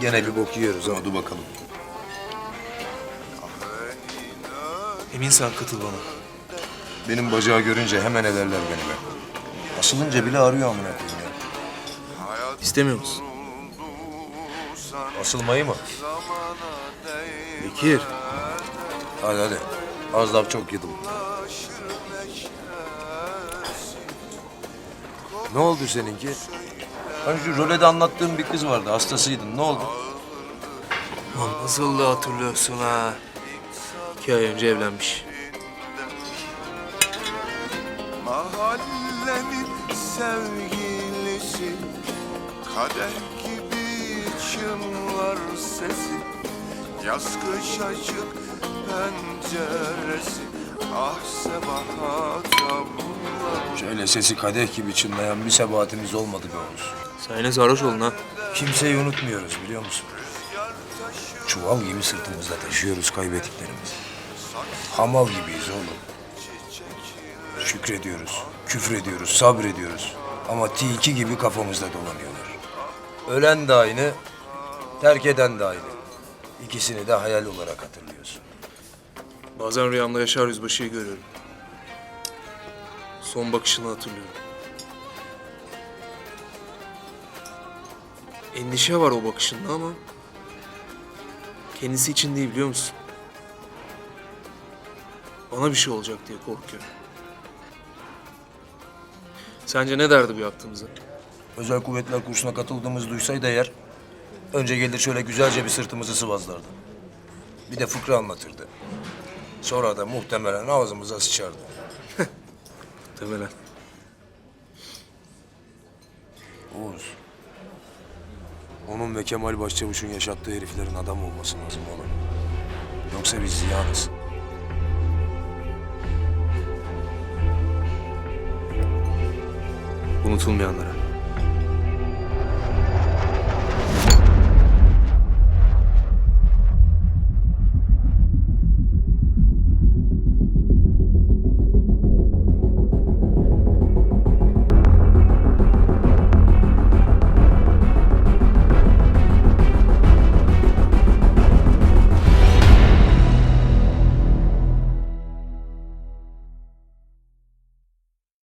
Gene bir bok yiyoruz ama dur bakalım. Eminsen katıl bana. Benim bacağı görünce hemen ederler beni be. Asılınca bile arıyor amına koyayım ya. İstemiyor musun? Asılmayı mı? Bekir. Hadi hadi. Az laf çok yedim. Ne oldu seninki? Hani şu rolede anlattığım bir kız vardı. Hastasıydın. Ne oldu? Nasıl da hatırlıyorsun ha? İki ay önce evlenmiş. Mahallenin sevgilisi Kadeh gibi çınlar sesi Yaz kış açık penceresi Ah sebahat abla Şöyle sesi kadeh gibi çınlayan bir sebatimiz olmadı be Oğuz. Sen yine sarhoş oldun ha. Kimseyi unutmuyoruz biliyor musun? Çuval gibi sırtımızda taşıyoruz kaybettiklerimizi. Hamal gibiyiz oğlum. Şükrediyoruz, küfrediyoruz, sabrediyoruz. Ama tilki gibi kafamızda dolanıyorlar. Ölen de aynı, terk eden de aynı. İkisini de hayal olarak hatırlıyorsun. Bazen rüyamda Yaşar Yüzbaşı'yı görüyorum. Son bakışını hatırlıyorum. Endişe var o bakışında ama... Kendisi için değil biliyor musun? Bana bir şey olacak diye korkuyor. Sence ne derdi bu yaptığımıza? Özel kuvvetler kursuna katıldığımızı duysaydı eğer... ...önce gelir şöyle güzelce bir sırtımızı sıvazlardı. Bir de fıkra anlatırdı. Sonra da muhtemelen ağzımıza sıçardı. Muhtemelen. Oğuz. Onun ve Kemal Başçavuş'un yaşattığı heriflerin adam olması lazım oğlum. Yoksa biz ziyanız. Unutulmayanlara.